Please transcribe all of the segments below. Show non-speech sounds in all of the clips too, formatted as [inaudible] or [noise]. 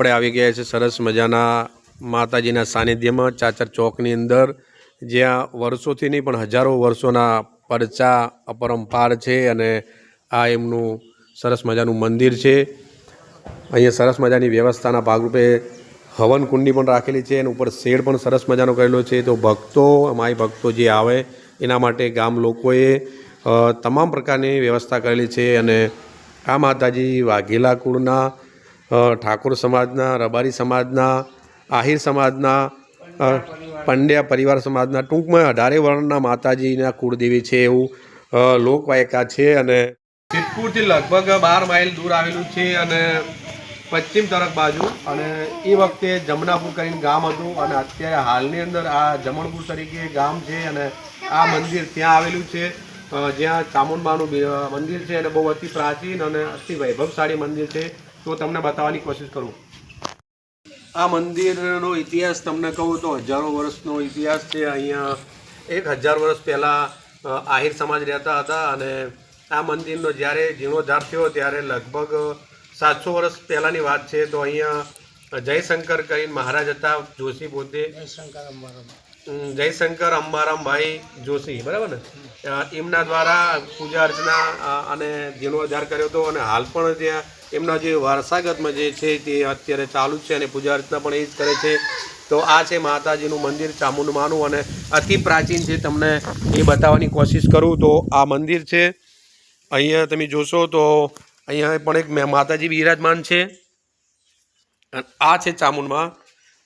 આપણે આવી ગયા છે સરસ મજાના માતાજીના સાનિધ્યમાં ચાચર ચોકની અંદર, જ્યાં વર્ષોથી નહીં પણ હજારો વર્ષોના પરચા અપરંપાર છે અને આ એમનું સરસ મજાનું મંદિર છે. અહીંયા સરસ મજાની વ્યવસ્થાના ભાગરૂપે હવન કુંડી પણ રાખેલી છે, એના ઉપર શેડ પણ સરસ મજાનો કરેલો છે. તો ભક્તો, માય ભક્તો જે આવે, એના માટે ગામ લોકોએ તમામ પ્રકારની વ્યવસ્થા કરેલી છે અને આ માતાજી વાઘેલા કુળના ઠાકોર સમાજના, રબારી સમાજના, આહિર સમાજના પંડ્યા પરિવાર સમાજના, ટૂંકમાં અઢારે વર્ણના માતાજીના કુળદેવી છે એવું લોકવાયકા છે અને સિદ્ધપુરથી લગભગ બાર માઇલ દૂર આવેલું છે અને પશ્ચિમ તરફ બાજુ અને એ વખતે જમનાપુર કરીને ગામ હતું અને અત્યારે હાલની અંદર આ જમણપુર તરીકે ગામ છે અને આ મંદિર ત્યાં આવેલું છે. જ્યાં ચામુંડમાનું મંદિર છે અને બહુ અતિ પ્રાચીન અને અતિ વૈભવશાળી મંદિર છે. તો તમને બતાવવાની કોશિશ કરું. આ મંદિરનો ઇતિહાસ તમને કહું તો હજારો વર્ષનો ઇતિહાસ છે. અહીંયા એક હજાર વર્ષ પહેલાં આહિર સમાજ રહેતા હતા અને આ મંદિરનો જ્યારે જીર્ણોદ્ધાર થયો ત્યારે લગભગ સાતસો વર્ષ પહેલાંની વાત છે. તો અહીંયા જયશંકર કરીને મહારાજ હતા જોશી પોતે. જયશંકર અંબારામભાઈ જોશી બરાબર ને? એમના દ્વારા પૂજા અર્ચના અને જીર્ણોદ્ધાર કર્યો હતો અને હાલ પણ ત્યાં એમના જે વારસાગતમાં જે છે તે અત્યારે ચાલુ જ છે અને પૂજા અર્ચના પણ એ જ કરે છે. તો આ છે માતાજીનું મંદિર ચામુંડમાનું અને અતિ પ્રાચીન છે તમને એ બતાવવાની કોશિશ કરું તો આ મંદિર છે. અહીંયા તમે જોશો તો અહીંયા પણ એક માતાજી બિરાજમાન છે. આ છે ચામુંડમાં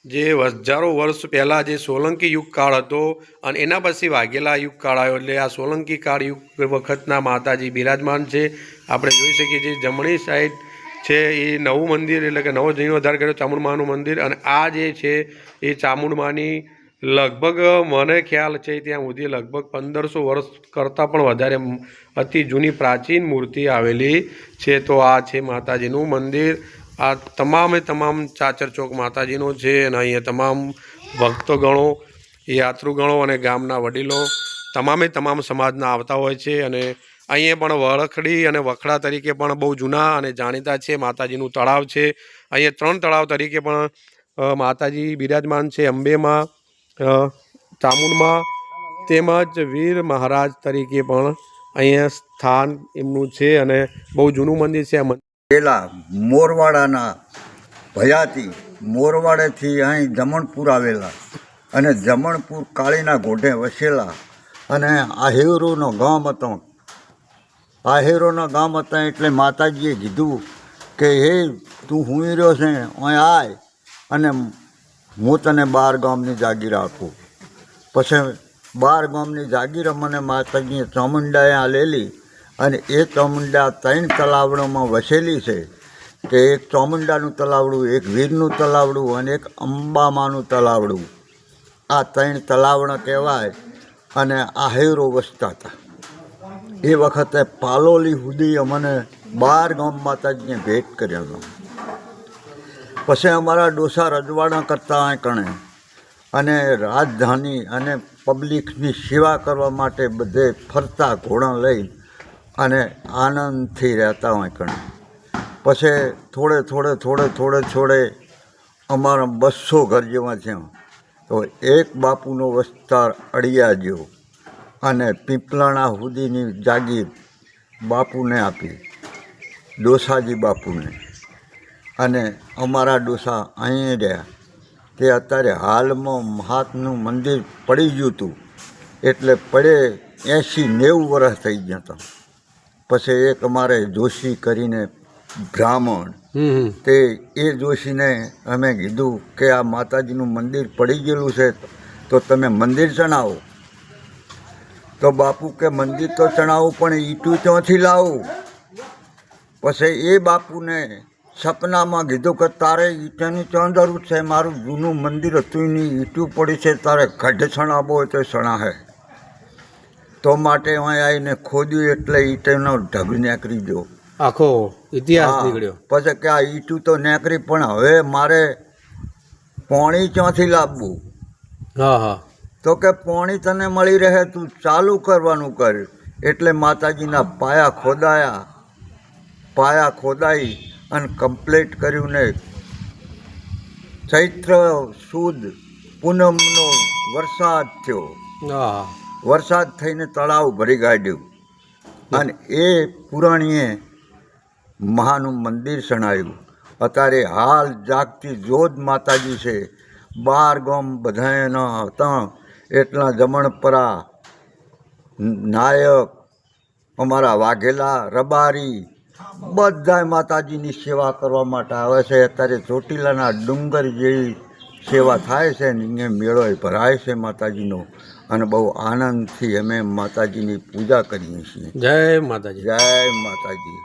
જે હજારો વર્ષ પહેલાં જે સોલંકી યુગ કાળ હતો અને એના પછી વાઘેલા યુગ કાળ આવ્યો એટલે આ સોલંકી કાળ યુગ વખતના માતાજી બિરાજમાન છે. આપણે જોઈ શકીએ છીએ જમણી સાઈડ છે એ નવું મંદિર, એટલે કે નવો જીર્ણોદ્ધાર કર્યો ચામુંડમાનું મંદિર. અને આ જે છે એ ચામુંડમાની લગભગ મને ખ્યાલ છે ત્યાં સુધી લગભગ પંદરસો વર્ષ કરતાં પણ વધારે અતિ જૂની પ્રાચીન મૂર્તિ આવેલી છે. તો આ છે માતાજીનું મંદિર. આ તમામે તમામ ચાચર ચોક માતાજીનું છે અને અહીંયા તમામ ભક્તો ગણો યાત્રુગણો અને ગામના વડીલો, તમામે તમામ સમાજના આવતા હોય છે અને અહીંયા પણ વરખડી અને વખડા તરીકે પણ બહુ જૂના અને જાણીતા છે. માતાજીનું તળાવ છે. અહીંયા ત્રણ તળાવ તરીકે પણ માતાજી બિરાજમાન છે. અંબેમાં ચામુંડમાં તેમજ વીર મહારાજ તરીકે પણ અહીંયા સ્થાન એમનું છે અને બહુ જૂનું મંદિર છે આ પેલા મોરવાડાના ભયાતી મોરવાડેથી અહીં જમણપુર આવેલા અને જમણપુર કાળીના ઘોઢે વસેલા અને આહેરોનો ગામ હતો. આહેરોનો ગામ હતા એટલે માતાજીએ કીધું કે, હે, તું હું રહ્યો છે, અહીં આય અને હું તને બાર ગામની જાગીર આપું. પછી બાર ગામની જાગીર મને માતાજીએ ચામુંડાએ આલેલી અને એ ચામુંડા ત્રણ તલાવડોમાં વસેલી છે કે એક ચામુંડાનું તલાવડું, એક વીરનું તલાવડું અને એક અંબામાનું તલાવડું. આ ત્રણ તલાવડા કહેવાય અને આહેરો વસતા હતા. એ વખતે પાલોલી સુધી અમને બાર ગામ માતાજીને ભેટ કર્યા પછી અમારા ડોસા રજવાડા કરતા અહીં કણે અને રાજધાની અને પબ્લિકની સેવા કરવા માટે બધે ફરતા ઘોડા લઈ અને આનંદથી રહેતા હોય કણે પછી થોડે થોડે થોડે થોડે થોડે અમારા બસો ઘર જેવા છે તો એક બાપુનો વિસ્તાર અડિયા જેવો અને પીપલાણા સુધીની જાગીર બાપુને આપી ડોસાજી બાપુને. અને અમારા ડોસા અહીં રહ્યા. તે અત્યારે હાલમાં મહાત્મનું મંદિર પડી ગયું હતું. એટલે પડે એંશી નેવું વર્ષ થઈ ગયા હતા. પછી એક અમારે જોશી કરીને બ્રાહ્મણ. હમ હમ. તે એ જોશીને અમે કીધું કે આ માતાજીનું મંદિર પડી ગયેલું છે તો તમે મંદિર ચણાવો તો બાપુ કે મંદિર તો ચણાવું પણ ઈટું ત્યાંથી લાવું? પછી એ બાપુને સપનામાં કીધું કે તારે ઈટાની ચણ જરૂર છે? મારું જૂનું મંદિર હતું એની ઈટું પડી છે તારે ગઢ ચણાવો હોય તો ચણાહે તો માટે અહીં આવીને ખોદ્યું એટલે ઈટનો ઢગ નીકળી ગયો. આખો ઇતિહાસ નીકળ્યો. પછી કે આ ઈટું તો નીકળી પણ હવે મારે પોણી ક્યાંથી લાવવું? હા હા. તો કે પોણી તને મળી રહે તું ચાલુ કરવાનું કર. એટલે માતાજીના પાયા ખોદાયા. પાયા ખોદાઈ અને કમ્પ્લીટ કર્યું ને ચૈત્ર સુદ પૂનમનો વરસાદ થયો. વરસાદ થઈને તળાવ ભરી કાઢ્યું. અને એ પુરાણીએ મહાનું મંદિર શણાયું અત્યારે હાલ જાગતી જોધ માતાજી છે. બાર ગામ બધાના હતા. એટલા જમણપરા નાયક અમારા વાઘેલા રબારી બધાય માતાજીની સેવા કરવા માટે આવે છે. અત્યારે ચોટીલાના ડુંગર જેવી સેવા થાય છે ને અહીંયા મેળો ભરાય છે માતાજીનો. અને બહુ આનંદથી અમે માતાજીની પૂજા કરીએ છીએ. જય માતાજી. જય માતાજી.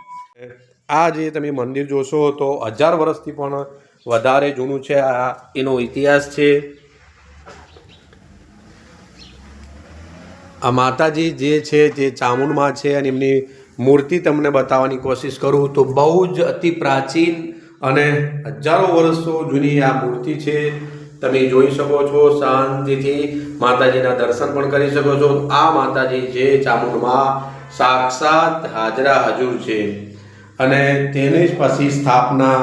આ જે તમે મંદિર જોશો તો હજાર વર્ષથી પણ વધારે જૂનું છે. આ એનો ઇતિહાસ છે. આ માતાજી જે છે, જે ચામુંડમાં છે અને એમની મૂર્તિ તમને બતાવવાની કોશિશ કરું તો બહુ જ અતિ પ્રાચીન અને હજારો વર્ષો જૂની આ મૂર્તિ છે. તમે જોઈ શકો છો, શાંતિથી માતાજીના દર્શન પણ કરી શકો છો. આ માતાજી જે ચામુંડમાં સાક્ષાત હાજરા હજુર છે અને તેની જ પછી સ્થાપના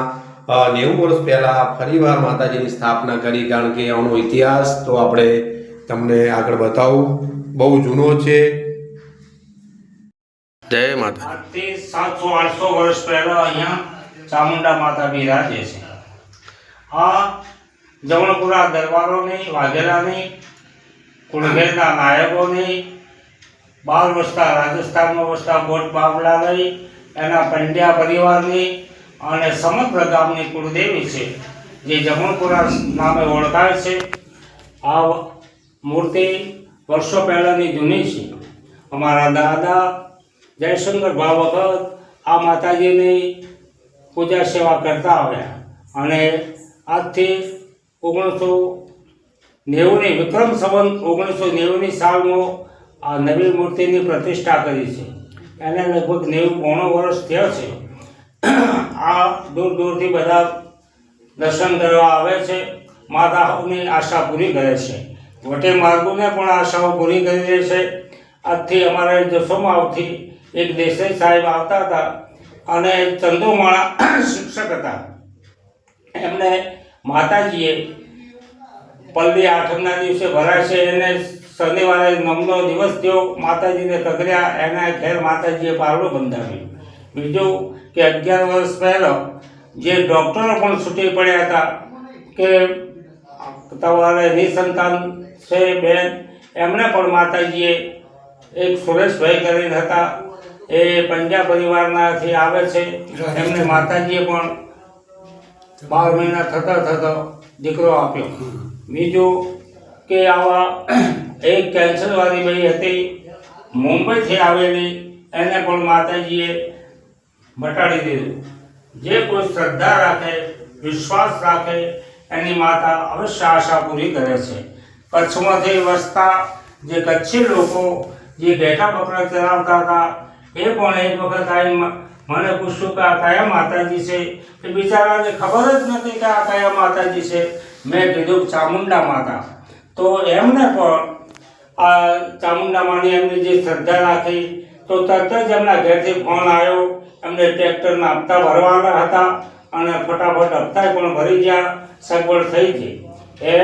નેવું વર્ષ પહેલાં ફરીવાર માતાજીની સ્થાપના કરી. કારણ કે આનો ઇતિહાસ તો આપણે તમને આગળ બતાવું. બહુ જૂનો છે. જય માતા આજથી સાતસો આઠસો વર્ષ પહેલા અહીંયા ચામુંડા માતા બિરાજે છે. આ જમણપુરા દરબારોની વાઘેલાની કુળઘેરના નાયકોની બાર વસતા રાજસ્થાનમાં વસતા ગોટ નહીં એના પંડ્યા પરિવારની અને સમગ્ર ગામની કુળદેવી છે જે જમણપુરા નામે ઓળખાય છે. આ મૂર્તિ વર્ષો પહેલાંની જૂની છે. અમારા દાદા જયશંકર ભાવ વખત આ માતાજીની પૂજા સેવા કરતા આવ્યા અને આજથી ઓગણીસો નેવુંની વિક્રમ સંવંત ઓગણીસો નેવુંની સાલમાં આ નવી મૂર્તિની પ્રતિષ્ઠા કરી છે. એને લગભગ નેવું પોણો વર્ષ થયો છે. આ દૂર દૂરથી બધા દર્શન કરવા આવે છે. માતાઓની આશા પૂરી કરે છે. વટે માર્ગોને પણ આશાઓ પૂરી કરી દે છે. આજથી અમારે આવતી એક દેસાઈ સાહેબ આવતા હતા અને ચંદુમાળા શિક્ષક હતા. એમને માતાજીએ પલ્લી આઠમના દિવસે ભરાય છે એને શનિવારે નમનો દિવસ થયો. માતાજીને કગર્યા એના ઘેર માતાજીએ પારડું બંધાવ્યું. બીજું કે અગિયાર વર્ષ પહેલાં જે ડૉક્ટરો પણ છૂટી પડ્યા હતા કે તમારે નિસંતાન છે, બેન. એમને પણ માતાજીએ એક સુરેશભાઈ કરીને હતા. એ પંજાબ પરિવારનાથી આવે છે. એમને માતાજીએ પણ બાર મહિના થતાં થતાં દીકરો આપ્યો. બીજું કે આવા એક કેન્સરવાળી ભાઈ હતી, મુંબઈથી આવેલી, એને પણ માતાજીએ મટાડી દીધું. જે કોઈ શ્રદ્ધા રાખે, વિશ્વાસ રાખે, એની માતા અવશ્ય આશા પૂરી કરે છે. કચ્છમાંથી વસતા જે કચ્છી લોકો જે ઘેટા બકરા ચલાવતા હતા, એ પણ એક વખત આવી મને પૂછ્યું કે આ કયા માતાજી છે? એ બિચારાને ખબર જ નથી કે આ કયા માતાજી છે. મેં કીધું, ચામુંડા માતા. તો એમને પણ આ ચામુંડા માની એમની જે શ્રદ્ધા રાખી, તો તરત જ એમના ઘેરથી ફોન આવ્યો. એમને ટ્રેક્ટરના હપ્તા ભરવાના હતા અને ફટાફટ હપ્તા પણ ભરી ગયા. સગવડ થઈ ગઈ. એ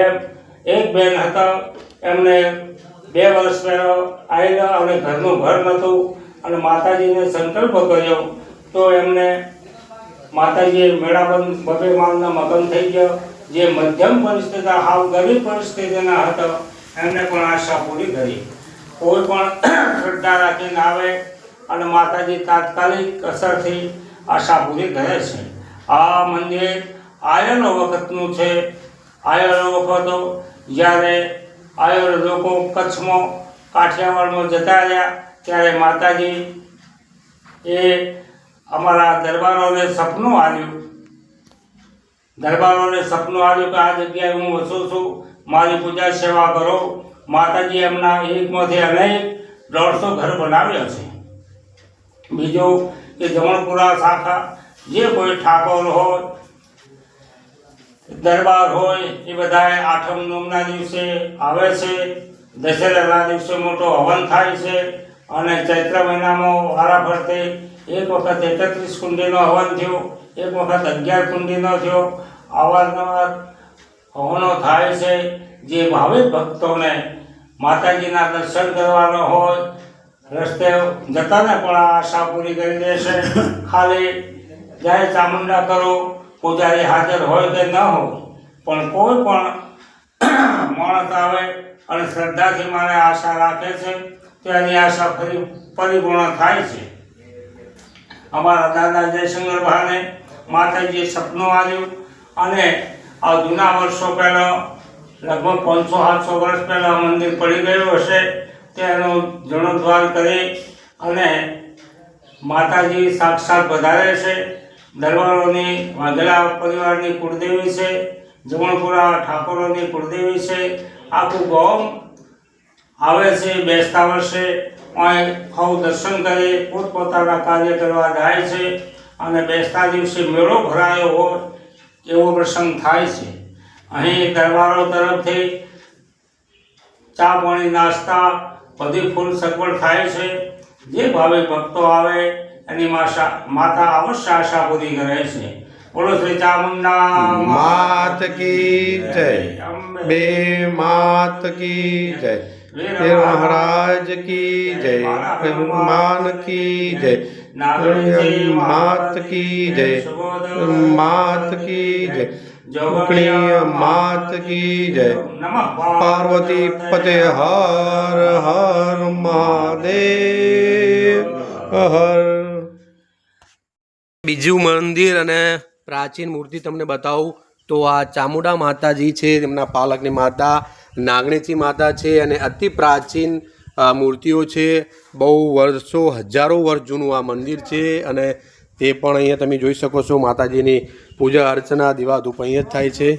એક બેન હતા, એમને બે વર્ષ પહેલાં આવેલા અને ઘરનું ઘર નહોતું અને માતાજીને સંકલ્પ કર્યો તો એમને માતાજીએ મેળાબંધ બબે માલના મગન થઈ ગયો. જે મધ્યમ પરિસ્થિતિ હાવ ગરીબ પરિસ્થિતિના હતા, એમને પણ આશા પૂરી કરી. કોઈ પણ [clears throat] શ્રદ્ધા રાખીને આવે અને માતાજી તાત્કાલિક અસરથી આશા પૂરી કરે છે. આ મંદિર આયનો વખતનું છે. આયનો વખતો જ્યારે આયર લોકો કચ્છમાં કાઠિયાવાડમાં જતા રહ્યા, ત્યારે માતાજી એ અમારા દરબારોને સપનું આવ્યું. દરબારોને સપનું આવ્યું કે આ જગ્યાએ હું વસું છું, મારી પૂજા સેવા કરો. માતાજી એમના એકમાંથી અનેક દોઢસો ઘર બનાવ્યા છે. બીજું કે જમણપુરા શાખા, જે કોઈ ઠાકોર હોય દરબાર હોય એ બધા આઠમ નોમના દિવસે આવે છે. દશેરાના દિવસે મોટો હવન થાય છે અને ચૈત્ર મહિનામાં વારા ફરતે એક વખત એકત્રીસ કુંડીનો હવન થયો, એક વખત અગિયાર કુંડીનો થયો. અવારનવાર હવનો થાય છે. જે ભાવિક ભક્તોને માતાજીના દર્શન કરવાનો હોય, રસ્તે જતાને પણ આ આશા પૂરી કરી દેશે ખાલી જય ચામુંડા કરો. પૂજારી હાજર હોય કે ન હોય પણ કોઈ પણ માણસ આવે અને શ્રદ્ધાથી મારે આશા રાખે છે, તો એની આશા ફરી પરિપૂર્ણ થાય છે. અમારા દાદા જયશંકર ભાને માતાજીએ સપનું આવ્યું અને આ જૂના વર્ષો પહેલાં, લગભગ પાંચસો, સાતસો વર્ષ પહેલાં મંદિર પડી ગયું હશે, તેનો જીર્ણોદ્ધાર કરી અને માતાજી સાક્ષાત વધારે છે. દરબારોની વાઘેલા પરિવારની કુળદેવી છે, જમણપુરા ઠાકોરોની કુળદેવી છે, આખું ગામ આવે છે, બેસતા વર્ષે અહીં સૌ દર્શન કરી પોતપોતાના કાર્ય કરવા જાય છે અને બેસતા દિવસે મેળો ભરાયો હોય એવો પ્રસંગ થાય છે. અહીં દરબારો તરફથી ચા પાણી નાસ્તા, બધી ફૂલ સગવડ થાય છે. જે ભાવે ભક્તો આવે માશા માતા અવશ્ય આશા પૂરી કરે છે. બોલો શ્રી ચામુંડા માત કી જય. બે માત કી જય. વીર મહારાજ કી જય. હનુમાન કી જય. માત કી જય. માત કી જય. ઉકણીય માત કી જય. પાર્વતી પતે હર હર મહાદેવ. હર બીજું મંદિર અને પ્રાચીન મૂર્તિ તમને બતાવું. તો આ ચામુંડા માતાજી છે, તેમના પાલકની માતા, નાગણીચી માતા છે અને અતિ પ્રાચીન મૂર્તિઓ છે. બહુ વર્ષો, હજારો વર્ષ જૂનું આ મંદિર છે અને તે પણ અહીંયા તમે જોઈ શકો છો, માતાજીની પૂજા, અર્ચના, દીવાધૂપ અહીંયા જ થાય છે.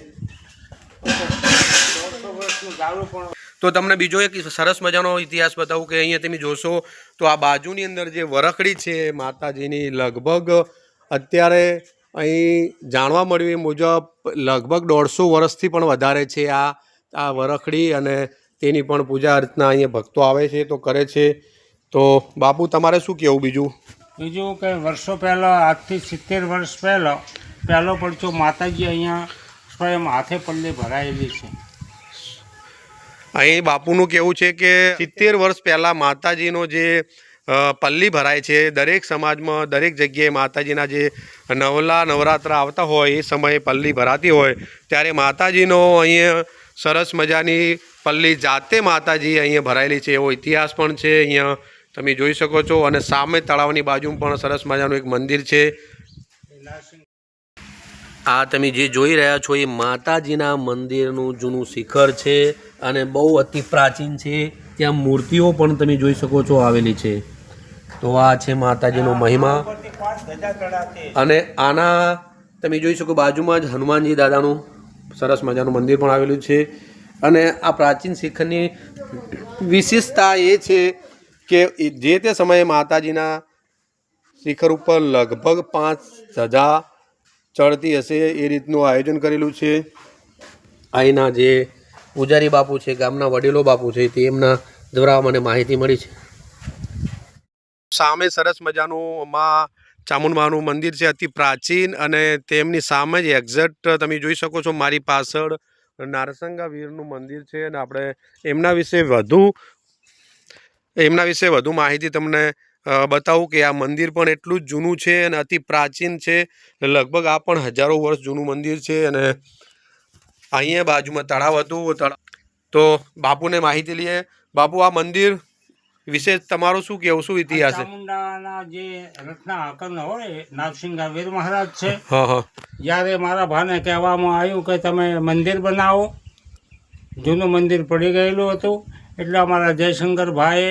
તો તમને બીજો એક સરસ મજાનો ઇતિહાસ બતાવું કે અહીંયા તમે જોશો તો આ બાજુની અંદર જે વરખડી છે, માતાજીની લગભગ અત્યારે અહીં જાણવા મળ્યું એ મુજબ લગભગ દોઢસો વર્ષથી પણ વધારે છે આ આ વરખડી અને તેની પણ પૂજા અર્ચના અહીંયા ભક્તો આવે છે તો કરે છે. તો બાપુ તમારે શું કહેવું બીજું? બીજું કે વર્ષો પહેલાં આજથી સિત્તેર વર્ષ પહેલાં પહેલો પડચો માતાજી અહીંયા સ્વયં હાથે પલ્લે ભરાયેલી છે. અહીં બાપુનું કહેવું છે કે સિત્તેર વર્ષ પહેલાં માતાજીનો જે પલ્લી ભરાય છે. દરેક સમાજમાં દરેક જગ્યાએ માતાજીના જે નવલા નવરાત્રા આવતા હોય, એ સમયે પલ્લી ભરાતી હોય. ત્યારે માતાજીનો અહીંયા સરસ મજાની પલ્લી જાતે માતાજી અહીંયા ભરાયેલી છે. એવો ઇતિહાસ પણ છે અહીંયા. તમે જોઈ શકો છો. અને સામે તળાવની બાજુમાં પણ સરસ મજાનું એક મંદિર છે. આ તમે જે જોઈ રહ્યા છો, એ માતાજીના મંદિરનું જૂનું શિખર છે અને બહુ અતિ પ્રાચીન છે. ત્યાં મૂર્તિઓ પણ તમે જોઈ શકો છો આવેલી છે. તો આ છે માતાજીનો મહિમા. અને આના તમે જોઈ શકો બાજુમાં જ હનુમાનજી દાદાનું સરસ મજાનું મંદિર પણ આવેલું છે. અને આ પ્રાચીન શિખરની વિશેષતા એ છે કે જે તે સમયે માતાજીના શિખર ઉપર લગભગ પાંચ સજા ચડતી હશે એ રીતનું આયોજન કરેલું છે. અહીંના જે પૂજારી બાપુ છે, ગામના વડીલો બાપુ છે, તેમના દ્વારા મને માહિતી મળી છે. સામે સરસ મજાનું માં ચામુંડમાનું મંદિર છે, અતિ પ્રાચીન અને તેમની સામે જ એક્ઝેક્ટ તમે જોઈ શકો છો મારી પાછળ નારસંગા વીરનું મંદિર છે અને આપણે એમના વિશે વધુ, એમના વિશે વધુ માહિતી તમને બતાવું કે આ મંદિર પણ એટલું જ જૂનું છે અને અતિ પ્રાચીન છે. લગભગ આ પણ હજારો વર્ષ જૂનું મંદિર છે અને અહીંયા બાજુમાં તળાવ હતું, તળાવ તો બાપુને માહિતી લઈએ. બાપુ, આ મંદિર વિશે તમારું શું કહેવું શું ઇતિહાસ છે? ચામુંડાના જે રત્ના હાકર હોય નાગસિંહ વીર મહારાજ છે. જ્યારે મારા ભાને કહેવામાં આવ્યું કે તમે મંદિર બનાવો. જૂનું મંદિર પડી ગયેલું હતું. એટલે અમારા જયશંકર ભાઈએ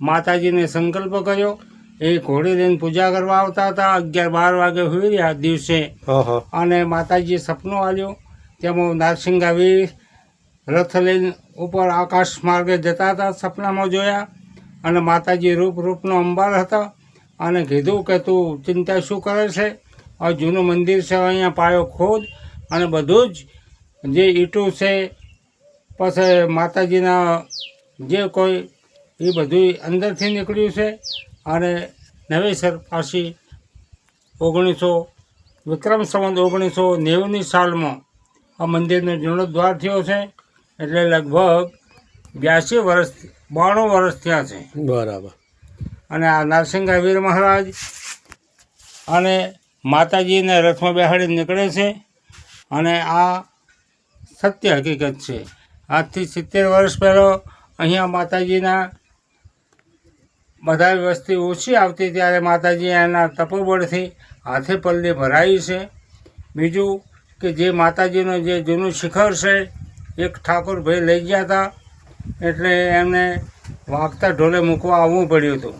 માતાજીને સંકલ્પ કર્યો. એ ઘોડી લઈને પૂજા કરવા આવતા હતા. અગિયાર બાર વાગે હોઈ રહ્યા દિવસે. અને માતાજીએ સપનું આવ્યું તેમાં નારસિંગા વીર રથ લઈને ઉપર આકાશ માર્ગે જતા હતા સપનામાં જોયા. અને માતાજી રૂપ રૂપનો અંબાર હતા અને કીધું કે તું ચિંતા શું કરે છે? આ જૂનું મંદિર છે, અહીંયા પાયો ખોદ અને બધું જ જે ઈંટું છે, પછી માતાજીના જે કોઈ એ બધું અંદરથી નીકળ્યું છે. અને નવેસર પાછી ઓગણીસો, વિક્રમ સંવત ઓગણીસો નેવુંની સાલમાં આ મંદિરનો જીર્ણોદ્ધાર થયો છે. એટલે લગભગ બ્યાસી વર્ષ બાણું વર્ષ થયા છે. બરાબર. અને આ નરસિંહ વીર મહારાજ અને માતાજીને રથમાં બેહાડી નીકળે છે અને આ સત્ય હકીકત છે. આજથી સિત્તેર વર્ષ પહેલાં અહીંયા માતાજીના બધા વસ્તી ઓછી આવતી ત્યારે માતાજી એના તપોબળથી હાથે પલ્લી ભરાઈ છે. બીજું કે જે માતાજીનું જે જૂનું શિખર છે એક ઠાકોરભાઈ લઈ ગયા હતા. એટલે એમને વાગતા ઢોલે મૂકવા આવવું પડ્યું હતું.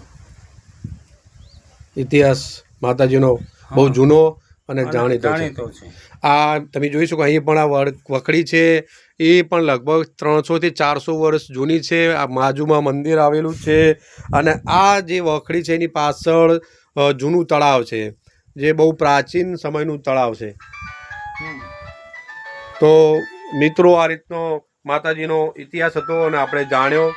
ઇતિહાસ માતાજીનો બહુ જૂનો અને જાણીતો છે. આ તમે જોઈ શકો અહીં પણ આ વખડી છે. એ પણ લગભગ ત્રણસોથી ચારસો વર્ષ જૂની છે. આ બાજુમાં મંદિર આવેલું છે અને આ જે વખડી છે એની પાછળ જૂનું તળાવ છે જે બહુ પ્રાચીન સમયનું તળાવ છે. તો મિત્રો આ રીતનો માતાજીનો ઇતિહાસ હતો અને આપણે જાણ્યો.